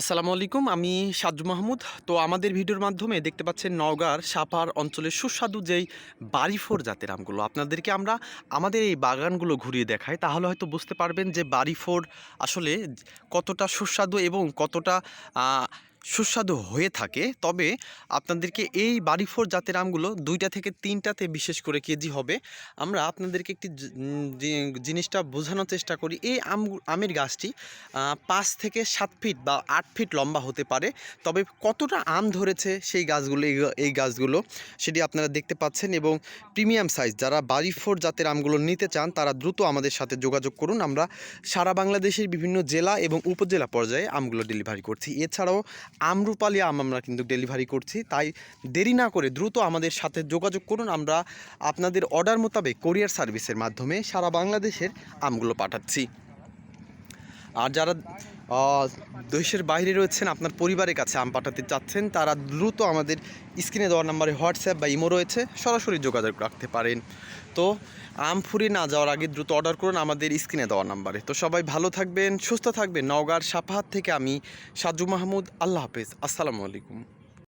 আসসালামু আলাইকুম, আমি সাজু মাহমুদ। তো আমাদের ভিডিওর মাধ্যমে দেখতে পাচ্ছেন নওগাঁর সাপার অঞ্চলের সুস্বাদু যেই বাড়িফোর জাতের আমগুলো। আপনাদেরকে আমরা আমাদের এই বাগানগুলো ঘুরিয়ে দেখাই, তাহলে হয়তো বুঝতে পারবেন যে বাড়িফোর আসলে কতটা সুস্বাদু এবং কতটা সুস্বাদু হয়ে থাকে, তবে আপনাদেরকে এই বাড়িফোর জাতের আমগুলো দুইটা থেকে তিনটাতে বিশেষ করে কেজি হবে। আমরা আপনাদেরকে একটি জিনিসটা বোঝানোর চেষ্টা করি। এই আম, আমের গাছটি পাঁচ থেকে সাত ফিট বা আট ফিট লম্বা হতে পারে। তবে কতটা আম ধরেছে সেই গাছগুলো, এই গাছগুলো সেটি আপনারা দেখতে পাচ্ছেন এবং প্রিমিয়াম সাইজ যারা বাড়ি ফোর জাতের আমগুলো নিতে চান তারা দ্রুত আমাদের সাথে যোগাযোগ করুন। আমরা সারা বাংলাদেশের বিভিন্ন জেলা এবং উপজেলা পর্যায়ে আমগুলো ডেলিভারি করছি। এছাড়াও আমরুপালি আম আমরা কিন্তু ডেলিভারি করছি। তাই দেরি না করে দ্রুত আমাদের সাথে যোগাযোগ করুন। আমরা আপনাদের অর্ডার মোতাবেক কোরিয়ার সার্ভিসের মাধ্যমে সারা বাংলাদেশের আমগুলো পাঠাচ্ছি। আর যারা দেশের বাইরে রয়েছেন আপনার পরিবারের কাছে আম পাঠাতে চাচ্ছেন, তারা দ্রুত আমাদের স্ক্রিনে দেওয়ার নাম্বারে হোয়াটসঅ্যাপ বা ইমো রয়েছে, সরাসরি যোগাযোগ রাখতে পারেন। তো, আম ফুরিয়ে না যাওয়ার আগে দ্রুত অর্ডার করুন আমাদের স্ক্রিনে দেওয়ার নাম্বারে। তো সবাই ভালো থাকবেন, সুস্থ থাকবেন। নওগাঁর সাপাহাত থেকে আমি সাজু মাহমুদ, আল্লাহ হাফেজ। আসসালামু আলাইকুম।